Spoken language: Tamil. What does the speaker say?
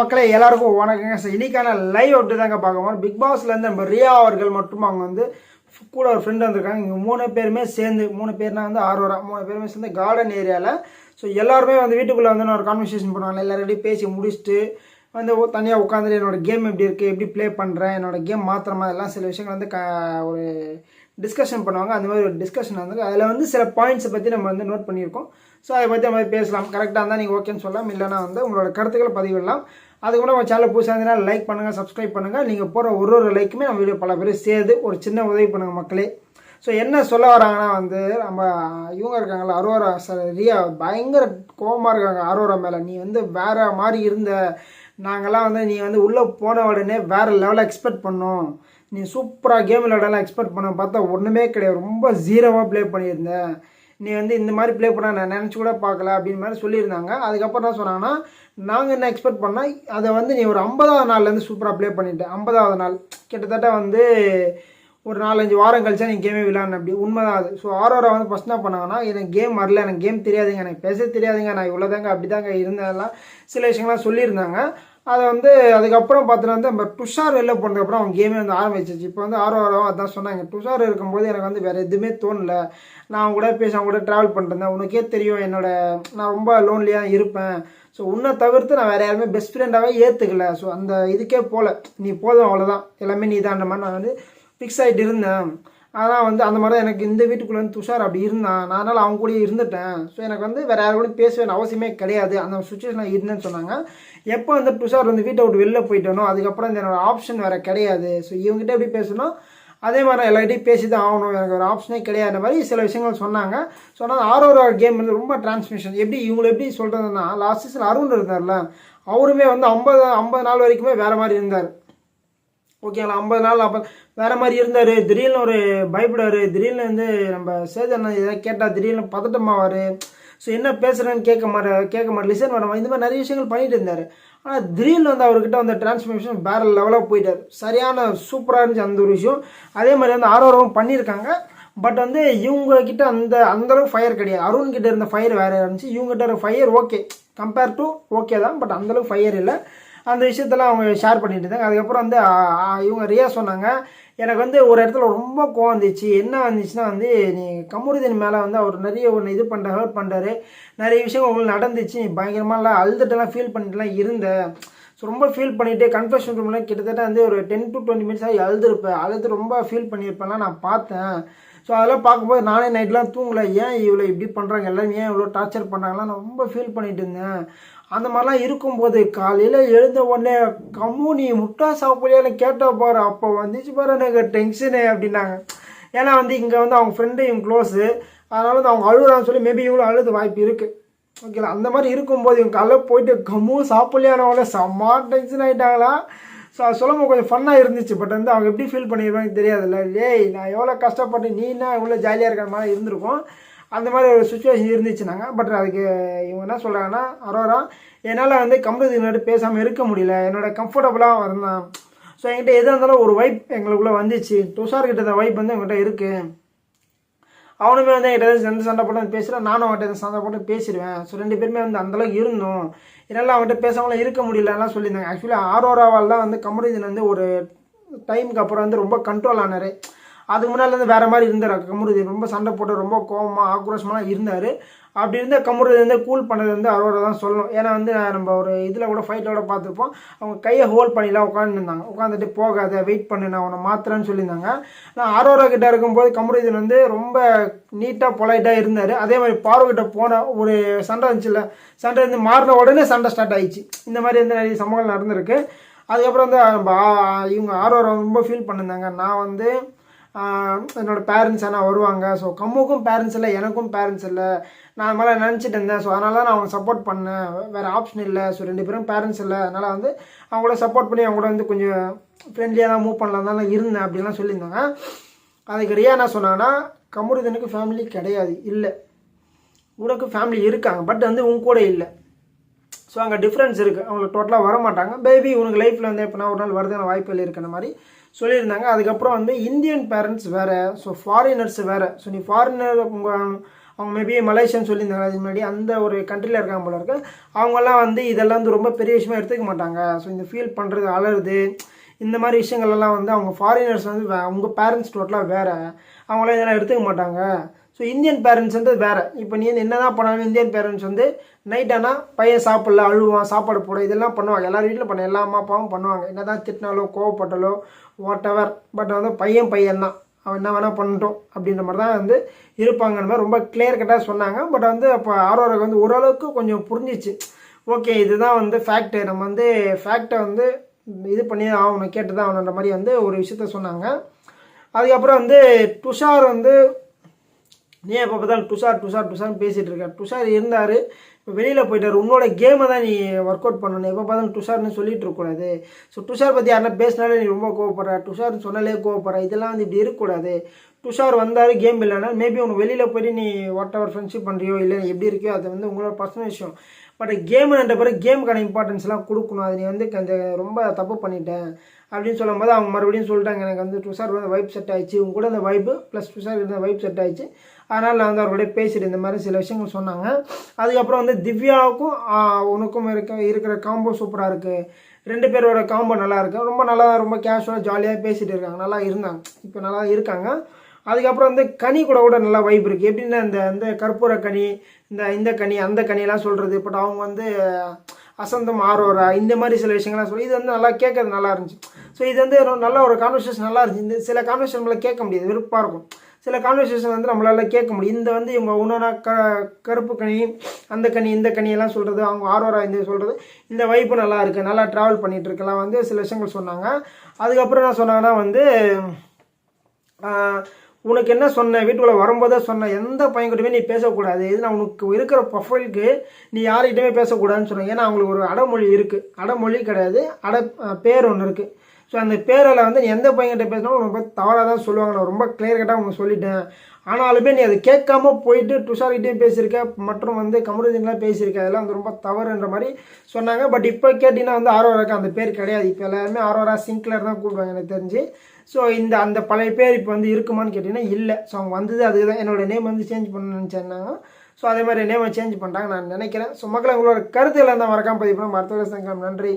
மக்களே எல்லாருக்கும் வணக்கங்க. ஸோ இன்னைக்கான லைவ் அப்படி தாங்க பார்க்க போகிறோம் பிக் பாஸ்லேருந்து நம்ம ரியா அவர்கள் மட்டும் அவங்க வந்து கூட ஒரு ஃப்ரெண்டு வந்திருக்காங்க. இங்கே மூணு பேருமே சேர்ந்து மூணு பேர்னா வந்து ஆர்வரா மூணு பேருமே சேர்ந்து கார்டன் ஏரியாவில் ஸோ எல்லாருமே வந்து வீட்டுக்குள்ளே வந்து ஒரு கான்வர்சேஷன் பண்ணுவாங்க. எல்லாரையும் பேசி முடிச்சுட்டு வந்து தனியாக உட்காந்துட்டு என்னோட கேம் எப்படி இருக்குது எப்படி ப்ளே பண்ணுறேன் என்னோடய கேம் மாத்திரமா எல்லாம் சில விஷயங்கள் வந்து க ஒரு டிஸ்கஷன் பண்ணுவாங்க. அந்த மாதிரி ஒரு டிஸ்கஷன் வந்து அதில் வந்து சில பாயிண்ட்ஸை பற்றி நம்ம வந்து நோட் பண்ணியிருக்கோம். ஸோ அதை பற்றி நம்ம பேசலாம். கரெக்டாக இருந்தால் நீங்கள் ஓகேன்னு சொல்லலாம். இல்லைனா வந்து உங்களோட கருத்துக்களை பதிவிடலாம். அது கூட நம்ம சேனல் புதுசாக இருந்தால் லைக் பண்ணுங்கள் சப்ஸ்கிரைப் பண்ணுங்கள் நீங்கள் போகிற ஒரு ஒரு லைக்குமே நம்ம வீடியோ பல பேர் சேர்ந்து ஒரு சின்ன உதவி பண்ணுங்கள் மக்களே. ஸோ என்ன சொல்ல வராங்கன்னா வந்து நம்ம இவங்க இருக்காங்களா அரோரா சார் ரியா பயங்கர கோபமாக இருக்காங்க அரோரா மேலே. நீ வந்து வேறு மாதிரி இருந்த. நாங்கள்லாம் வந்து நீ வந்து உள்ளே போன உடனே வேறு லெவலில் எக்ஸ்பெக்ட் பண்ணோம். நீ சூப்பராக கேம் விளையாடலாம் எக்ஸ்பெக்ட் பண்ண பார்த்தா ஒன்றுமே கிடையாது. ரொம்ப ஜீரோவாக ப்ளே பண்ணியிருந்தேன். நீ வந்து இந்த மாதிரி ப்ளே பண்ண நான் நினச்சி கூட பார்க்கல அப்படின்னு மாதிரி சொல்லியிருந்தாங்க. அதுக்கப்புறம் என்ன சொன்னாங்கன்னா நாங்கள் என்ன எக்ஸ்பெக்ட் பண்ணால் அதை வந்து நீ ஒரு ஐம்பதாவது நாள்லேருந்து சூப்பராக ப்ளே பண்ணிட்டேன் ஐம்பதாவது நாள் கிட்டத்தட்ட வந்து ஒரு நாலஞ்சு வாரம் கழிச்சா நீ கேமே விளையாடணும் அப்படி. உண்மைதான் அது. ஸோ ஆரோரா வந்து ஃபஸ்ட் என்ன பண்ணாங்கன்னா எனக்கு கேம் வரல எனக்கு கேம் தெரியாதுங்க எனக்கு பேச தெரியாதுங்க நான் இவ்வளோதாங்க அப்படி தாங்க இருந்ததெல்லாம் சில விஷயங்கள்லாம் சொல்லியிருந்தாங்க. அதை வந்து அதுக்கப்புறம் பார்த்தீங்கன்னா வந்து நம்ம டுஷார் வெளில போனதுக்கப்புறம் அவங்க கேமே வந்து ஆரம்பிச்சிச்சு. இப்போ வந்து ஆரோராவும் அதான் சொன்னாங்க. துஷார் இருக்கும்போது எனக்கு வந்து வேறு எதுவுமே தோணலை. நான் அவங்க கூட பேச அவங்க கூட ட்ராவல் பண்ணிருந்தேன் உனக்கே தெரியும் என்னோட நான் ரொம்ப லோன்லியாக இருப்பேன். ஸோ உன்னை தவிர்த்து நான் வேறு யாருமே பெஸ்ட் ஃப்ரெண்டாகவே ஏற்றுக்கல ஸோ அந்த இதுக்கே போகல நீ போதும் அவ்வளோதான் எல்லாமே நீ அந்த மாதிரி நான் வந்து ஃபிக்ஸ் ஆகிட்டு இருந்தேன். அதனால் வந்து அந்த மாதிரி தான் எனக்கு இந்த வீட்டுக்குள்ளே வந்து துஷார் அப்படி இருந்தான். நான் அதனால் அவங்க கூட இருந்துட்டேன். ஸோ எனக்கு வந்து வேறு யாரும் கூட பேச வேண்டிய அவசியமே கிடையாது. அந்த சுச்சுவேஷன் இருந்தேன்னு சொன்னாங்க. எப்போ வந்து துஷார் வந்து வீட்டை விட்டு வெளில போயிட்டனோ அதுக்கப்புறம் இந்த என்னோடய ஆப்ஷன் வேறு கிடையாது. ஸோ இவங்ககிட்ட எப்படி பேசணும்? அதே மாதிரி நான் எல்லார்கிட்டையும் பேசி தான் ஆகணும். எனக்கு ஒரு ஆப்ஷனே கிடையாத மாதிரி சில விஷயங்கள் சொன்னாங்க. சொன்னால் ஆரோரா கேம் வந்து ரொம்ப டிரான்ஸ்மிஷன் எப்படி இவங்களை எப்படி சொல்கிறதுன்னா லாஸ்ட் சீசன் அருண் இருந்தார்ல அவருமே வந்து ஐம்பது ஐம்பது நாள் வரைக்குமே வேறு மாதிரி இருந்தார். ஓகேங்களா ஐம்பது நாள் அப்போ வேறு மாதிரி இருந்தார். திடீர்னு ஒரு பயப்படுவார். திடீர்னு வந்து நம்ம சேதன் எதாவது கேட்டால் திடீர்னு பதட்டமாவார் ஸோ என்ன பேசுகிறேன்னு கேட்க மாட்டார் கேட்க மாட்டேன் லிசன் பண்ண இந்த மாதிரி நிறைய விஷயங்கள் பண்ணிகிட்டு இருந்தார். ஆனால் திடீர்னு வந்து அவர்கிட்ட வந்து டிரான்ஸ்ஃபர்மேஷன் வேறு லெவலாக போயிட்டார். சரியான சூப்பராக இருந்துச்சு அந்த ஒரு விஷயம். அதே மாதிரி வந்து ஆரோரம் பண்ணியிருக்காங்க. பட் வந்து இவங்க கிட்ட அந்த அந்தளவு ஃபயர் கிடையாது. அருண் கிட்ட இருந்த ஃபயர் வேறு இருந்துச்சு. இவங்ககிட்ட ஒரு இருந்த fire okay compare to okay தான். பட் அந்தளவு ஃபயர் இல்லை. அந்த விஷயத்தெல்லாம் அவங்க ஷேர் பண்ணிட்டு இருந்தாங்க. அதுக்கப்புறம் வந்து இவங்க ரியா சொன்னாங்க எனக்கு வந்து ஒரு இடத்துல ரொம்ப கோவம் வந்துச்சு. என்ன வந்துச்சுன்னா வந்து நீ கமுருதீன் மேலே வந்து அவர் நிறைய ஒன்று இது பண்ணுற ஹர்ட் பண்ணுறாரு நிறைய விஷயம் உங்களுக்கு நடந்துச்சு. நீ பயங்கரமாலாம் அழுதுட்டுலாம் ஃபீல் பண்ணிட்டுலாம் இருந்தேன் ஸோ ரொம்ப ஃபீல் பண்ணிட்டு கன்ஃபெஷன் ரூமில் கிட்டத்தட்ட வந்து ஒரு டென் டு டுவெண்ட்டி மினிட்ஸாக ஆகி அழுதுருப்பேன். அழுது ரொம்ப ஃபீல் பண்ணியிருப்பேன்லாம் நான் பார்த்தேன். ஸோ அதெல்லாம் பார்க்கும்போது நானே நைட்லாம் தூங்கலை. ஏன் இவ்வளோ இப்படி பண்ணுறாங்க எல்லோரும் ஏன் இவ்வளோ டார்ச்சர் பண்ணுறாங்கலாம் நான் ரொம்ப ஃபீல் பண்ணிட்டு இருந்தேன். அந்த மாதிரிலாம் இருக்கும்போது காலையில் எழுந்த உடனே கம்மு நீ முட்டா சாப்பிடலையான்னு கேட்ட பாரு அப்போ வந்துச்சு பாரு எனக்கு டென்ஷனு அப்படின்னாங்க. ஏன்னா வந்து இங்கே வந்து அவங்க ஃப்ரெண்டு இவங்க க்ளோஸு அதனால வந்து அவங்க அழுகுறான்னு சொல்லி மேபி இவ்வளோ அழுது வாய்ப்பு இருக்குது ஓகேங்களா அந்த மாதிரி இருக்கும்போது இவங்க காலைல போயிட்டு கம்மு சாப்பிடலையானவங்கள செம்ம டென்ஷன் ஆகிட்டாங்களா ஸோ அது சொல்லும்போது கொஞ்சம் ஃபன்னாக இருந்துச்சு. பட் வந்து அவங்க எப்படி ஃபீல் பண்ணியிருப்பாங்க தெரியாதுல்ல. ஏய் நான் எவ்வளோ கஷ்டப்பட்டு நீனா என்ன இவ்வளோ ஜாலியாக இருக்கிற மாதிரி இருந்திருக்கும்? அந்த மாதிரி ஒரு சுச்சுவேஷன் இருந்துச்சுனாங்க பட் அதுக்கு இவங்க என்ன சொல்கிறாங்கன்னா அரோரா என்னால் வந்து கம்பெனி பேசாமல் இருக்க முடியல. என்னோட கம்ஃபர்டபுளாக இருந்தான் ஸோ என்கிட்ட எதாக இருந்தாலும் ஒரு வைப் எங்களுக்குள்ளே வந்துச்சு. துஷார்கிட்ட இந்த வைப் வந்து எங்கள்கிட்ட இருக்குது அவனுமே வந்து என்கிட்ட எதாவது சண்டை சண்டை போட்டு பேசுகிறேன் நானும் அவன்கிட்ட எந்த சண்டை போட்டு பேசிடுவேன். ஸோ ரெண்டு பேருமே வந்து அந்தளவுக்கு இருந்தோம். என்னால் அவன்கிட்ட பேசாமலாம் இருக்க முடியலலாம் சொல்லியிருந்தாங்க. ஆக்சுவலி ஆரோராவால் தான் வந்து கமருதீன் வந்து ஒரு டைமுக்கு அப்புறம் வந்து ரொம்ப கண்ட்ரோல் ஆனார். அதுக்கு முன்னால் வந்து வேறு மாதிரி இருந்தார். கமருதீன் ரொம்ப சண்டை போட்டு ரொம்ப கோவமாக ஆக்ரோஷமாக இருந்தார். அப்படி இருந்த கமருதீன் வந்து கூல் பண்ணது வந்து அவரோட தான் சொல்லணும். ஏன்னா வந்து நம்ம ஒரு இதில் கூட ஃபைட்டோட பார்த்துருப்போம். அவங்க கையை ஹோல்ட் பண்ணிலாம் உட்காந்துருந்தாங்க உட்காந்துட்டு போகாத வெயிட் பண்ணு நான் உன்னை மாத்திரன்னு சொல்லியிருந்தாங்க. நான் ஆரோரா கிட்ட இருக்கும்போது கமருதீன் வந்து ரொம்ப நீட்டாக பொலைட்டாக இருந்தார். அதே மாதிரி பார்வைகிட்ட போன ஒரு சண்டை இருந்துச்சுல்ல சண்டை வந்து மாறின உடனே சண்டை ஸ்டார்ட் ஆயிடுச்சு. இந்த மாதிரி வந்து நிறைய சம்பவங்கள் நடந்திருக்கு. அதுக்கப்புறம் வந்து நம்ம இவங்க ஆரோரா ரொம்ப ஃபீல் பண்ணியிருந்தாங்க. நான் வந்து என்னோடய என்னோட பேரண்ட்ஸ் ஆனால் வருவாங்க. ஸோ கம்முக்கும் பேரண்ட்ஸ் இல்லை எனக்கும் பேரண்ட்ஸ் இல்லை. நான் அது நினச்சிட்டு இருந்தேன். ஸோ அதனால தான் நான் அவங்க சப்போர்ட் பண்ணேன். வேறு ஆப்ஷன் இல்லை. ஸோ ரெண்டு பேரும் பேரண்ட்ஸ் இல்லை. அதனால் வந்து அவங்கள சப்போர்ட் பண்ணி அவங்க கூட வந்து கொஞ்சம் ஃப்ரெண்ட்லியாக தான் மூவ் பண்ணலாம் தான் இருந்தேன். அப்படின்லாம் சொல்லியிருந்தாங்க. அதுக்கு ரியா என்ன சொன்னாங்கன்னா கமுருதனுக்கு ஃபேமிலி கிடையாது. இல்லை. உனக்கு ஃபேமிலி இருக்காங்க. பட் வந்து உன் கூட இல்லை. ஸோ அங்கே டிஃப்ரென்ஸ் இருக்குது அவங்களுக்கு டோட்டலாக வர மாட்டாங்க பேபி உனக்கு லைஃப்பில் வந்து எப்போனா ஒரு நாள் வருதுன்னு வாய்ப்புகள் இருக்கிற மாதிரி சொல்லியிருந்தாங்க. அதுக்கப்புறம் வந்து இந்தியன் பேரண்ட்ஸ் வேறு ஸோ ஃபாரினர்ஸ் வேறு. ஸோ நீ ஃபாரினர் உங்கள் அவங்க மேபி மலேசியன்னு சொல்லியிருந்தாங்க. அதுக்கு முன்னாடி அந்த ஒரு கண்ட்ரியில் இருக்காங்க போல இருக்கு. அவங்கெல்லாம் வந்து இதெல்லாம் வந்து ரொம்ப பெரிய விஷயமா எடுத்துக்க மாட்டாங்க. ஸோ இந்த ஃபீல் பண்ணுறது அலருது இந்த மாதிரி விஷயங்கள்லாம் வந்து அவங்க ஃபாரினர்ஸ் வந்து அவங்க பேரண்ட்ஸ் டோட்டலாக வேறு. அவங்களாம் இதெல்லாம் எடுத்துக்க மாட்டாங்க. ஸோ இந்தியன் பேரண்ட்ஸ் வந்து வேறு. இப்போ நீ வந்து என்ன தான் பண்ணாலும் இந்தியன் பேரண்ட்ஸ் வந்து நைட் ஆனால் பையன் சாப்பிடல அழுவான் சாப்பாடு போட இதெல்லாம் பண்ணுவாங்க. எல்லார் வீட்டிலும் பண்ண எல்லா அம்மா அப்பாவும் பண்ணுவாங்க. என்ன தான் திட்டினாலோ கோவப்பட்டாலோ வாட் எவர் பட் வந்து பையன் பையன் தான். அவன் என்ன வேணால் பண்ணட்டும் அப்படின்ற மாதிரி தான் வந்து இருப்பாங்கன்ற மாதிரி ரொம்ப கிளியர் கட்டாக சொன்னாங்க. பட் வந்து அப்போ ஆரோருக்கு வந்து ஓரளவுக்கு கொஞ்சம் புரிஞ்சிச்சு. ஓகே இதுதான் வந்து ஃபேக்ட்டு நம்ம வந்து ஃபேக்டை வந்து இது பண்ணி தான் ஆகணும் கேட்டு தான் ஆகணுன்ற மாதிரி வந்து ஒரு விஷயத்த சொன்னாங்க. அதுக்கப்புறம் வந்து துஷார் வந்து நீ எப்போ பார்த்தாலும் துஷார் டுஷார் துஷார்னு பேசிகிட்டு இருக்க. துஷார் இருந்தார் இப்போ வெளியில் போயிட்டார். உன்னோட கேமை தான் நீ ஒர்க் அவுட் பண்ணணும். எப்போ பார்த்தாலும் துஷார்னு சொல்லிட்டு இருக்கக்கூடாது. ஸோ துஷார் பற்றி யாருன்னா பேசினாலே நீ ரொம்ப கோவப்படுற. டுஷார்னு சொன்னாலே கோவப்படுற. இதெல்லாம் வந்து இப்படி இருக்கக்கூடாது. துஷார் வந்தார் கேம் இல்லைனா மேபி உனக்கு வெளியில் போயிட்டு நீ வாட் எவர் ஃப்ரெண்ட்ஷிப் பண்ணுறியோ இல்லை எப்படி இருக்கியோ அது வந்து உங்களோட பர்சனல் விஷயம். பட் கேமுன்ற பிறகு கேமுக்கான இம்பார்ட்டன்ஸ்லாம் கொடுக்கணும். அது நீ வந்து அந்த ரொம்ப தப்பு பண்ணிட்டேன் அப்படின்னு சொல்லும்போது அவங்க மறுபடியும் சொல்லிட்டாங்க. எனக்கு வந்து துஷார் வந்து வைப் செட் ஆயிடுச்சு. உங்க கூட அந்த வைப்பு ப்ளஸ் துஷார் இருந்த வைப் செட் ஆயிடுச்சு. அதனால் நான் வந்து அவருடைய பேசிட்டு இந்த மாதிரி சில விஷயங்கள் சொன்னாங்க. அதுக்கப்புறம் வந்து திவ்யாவுக்கும் உனக்கும் இருக்க இருக்கிற காம்போ சூப்பராக இருக்குது ரெண்டு பேரோட காம்போ நல்லா ரொம்ப நல்லா ரொம்ப கேஷுவலாக ஜாலியாக பேசிகிட்டு இருக்காங்க. நல்லா இருந்தாங்க. இப்போ நல்லா இருக்காங்க. அதுக்கப்புறம் வந்து கனி கூட கூட நல்லா வைப் இருக்குது எப்படின்னா இந்த இந்த கற்பூர கனி இந்த இந்த கனி அந்த கனியெல்லாம் சொல்கிறது பட் அவங்க வந்து அசந்தம் ஆரோரா இந்த மாதிரி சில விஷயங்கள்லாம் சொல்லி இது வந்து நல்லா கேட்கறது நல்லா இருந்துச்சு. ஸோ இது வந்து நல்ல ஒரு கான்வர்சேஷன் நல்லா இருந்துச்சு. இந்த சில கான்வர்சேஷன் நம்மளால் கேட்க முடியாது. வெறுப்பாக இருக்கும். சில கான்வர்சேஷன் வந்து நம்மளால் கேட்க முடியும். இந்த வந்து இவங்க ஒன்றா க கருப்பு கனி அந்த கனி இந்த கனியெல்லாம் சொல்கிறது அவங்க ஆரோரா இந்த சொல்கிறது இந்த வைப்பு நல்லா இருக்குது நல்லா ட்ராவல் பண்ணிகிட்டு இருக்கலாம் வந்து சில விஷயங்கள் சொன்னாங்க. அதுக்கப்புறம் என்ன சொன்னாங்கன்னா வந்து உனக்கு என்ன சொன்னேன் வீட்டுக்குள்ளே வரும்போதே சொன்னேன் எந்த பையன்கிட்டயுமே நீ பேசக்கூடாது. இது நான் உனக்கு இருக்கிற ப்ரொஃபைலுக்கு நீ யார்கிட்டயுமே பேசக்கூடாதுன்னு சொன்னேன். ஏன்னா அவங்களுக்கு ஒரு அடமொழி இருக்குது அடமொழி கிடையாது. அட பேர் ஒன்று இருக்குது ஸோ அந்த பேரில் வந்து நீ எந்த பையன்கிட்ட பேசினாலும் ரொம்ப தவறாக தான் சொல்லுவாங்க. நான் ரொம்ப கிளியர் கட்டாக அவங்க சொல்லிட்டேன். ஆனாலுமே நீ அதை கேட்காம போயிட்டு துஷார்கிட்டையும் பேசியிருக்க மற்றும் வந்து கமருதீன்லாம் பேசியிருக்க. அதெல்லாம் வந்து ரொம்ப தவறுன்ற மாதிரி சொன்னாங்க. பட் இப்போ கேட்டிங்கன்னா வந்து ஆரோராக்கு அந்த பேர் கிடையாது. இப்போ எல்லாருமே ஆரோரா சிங்க்லர் தான் கூப்பிடுவாங்க எனக்கு தெரிஞ்சு. ஸோ இந்த அந்த பழைய பேர் இப்போ வந்து இருக்குமான்னு கேட்டிங்கன்னா இல்லை. ஸோ அவங்க வந்தது அதுக்கு தான் என்னோட நேம் வந்து சேஞ்ச் பண்ண சொன்னாங்க ஸோ அதே மாதிரி நேமை சேஞ்ச் பண்ணிட்டாங்க நான் நினைக்கிறேன். ஸோ மக்கள் உங்களோட கருத்துக்களை தான் மறக்காமல் பதிவு பண்ண மருத்துவ சங்கம் நன்றி.